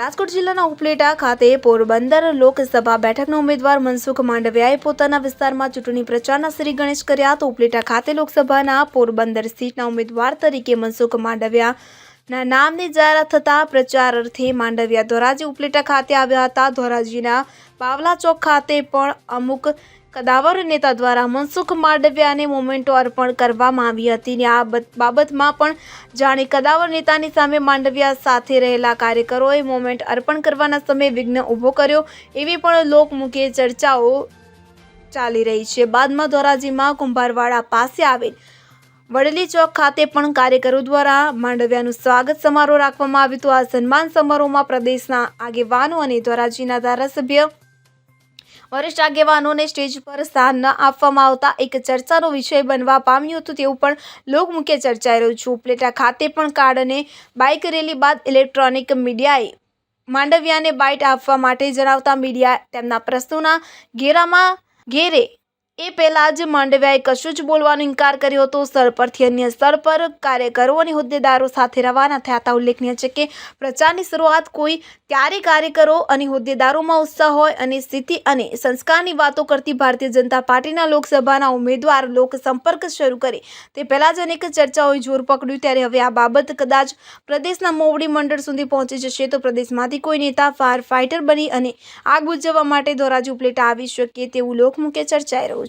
રાજકોટ જિલ્લાના ઉપલેટા ખાતે પોરબંદર લોકસભા બેઠકના ઉમેદવાર મનસુખ માંડવિયાએ પોતાના વિસ્તારમાં ચૂંટણી પ્રચારના શ્રી ગણેશ કર્યા તો ઉપલેટા ખાતે લોકસભાના પોરબંદર સીટના ઉમેદવાર તરીકે મનસુખ માંડવિયાના નામની જાહેરાત થતા પ્રચાર અર્થે માંડવિયા ધોરાજી ઉપલેટા ખાતે આવ્યા હતા. ધોરાજીના પાવલા ચોક ખાતે પણ અમુક કદાવર નેતા દ્વારા મનસુખ માંડવિયાને મોમેન્ટો અર્પણ કરવામાં આવી હતી ને આ બાબતમાં પણ જાણે કદાવર નેતાની સામે માંડવિયા સાથે રહેલા કાર્યકરોએ મોમેન્ટ અર્પણ કરવાના સમયે વિઘ્ન ઊભો કર્યો. એવી પણ લોકમુખે ચર્ચાઓ ચાલી રહી છે. બાદમાં ધોરાજીમાં કુંભારવાડા પાસે આવેલ વડલી ચોક ખાતે પણ કાર્યકરો દ્વારા માંડવિયાનું સ્વાગત સમારોહ રાખવામાં આવ્યું હતું. આ સન્માન સમારોહમાં પ્રદેશના આગેવાનો અને ધોરાજીના ધારાસભ્ય વરિષ્ઠ આગેવાનોને સ્ટેજ પર સ્થાન ન આપવામાં આવતા એક ચર્ચાનો વિષય બનવા પામ્યું હતું તેવું પણ લોકમુખે ચર્ચાઈ રહ્યું છે. ઉપલેટા ખાતે પણ કાર્ડ અને બાઇક રેલી બાદ ઇલેક્ટ્રોનિક મીડિયાએ માંડવિયાને બાઇટ આપવા માટે જણાવતા મીડિયા તેમના પ્રશ્નોના ઘેરામાં ઘેરે એ પહેલાં જ માંડવિયાએ કશું જ બોલવાનો ઇનકાર કર્યો હતો. સ્થળ પરથી અન્ય સ્થળ પર કાર્યકરો અને હોદ્દેદારો સાથે રવાના થયા હતા. ઉલ્લેખનીય છે કે પ્રચારની શરૂઆત કોઈ ત્યારે કાર્યકરો અને હોદ્દેદારોમાં ઉત્સાહ હોય અને સ્થિતિ અને સંસ્કારની વાતો કરતી ભારતીય જનતા પાર્ટીના લોકસભાના ઉમેદવાર લોક સંપર્ક શરૂ કરે. તે પહેલાં જ અનેક ચર્ચાઓએ જોર પકડ્યું. ત્યારે હવે આ બાબત કદાચ પ્રદેશના મોવડી મંડળ સુધી પહોંચી જશે તો પ્રદેશમાંથી કોઈ નેતા, ફાયર ફાઇટર બની અને આગ બુજવવા માટે ધોરાજી ઉપલેટા આવી શકે તેવું લોકમુખે ચર્ચાઈ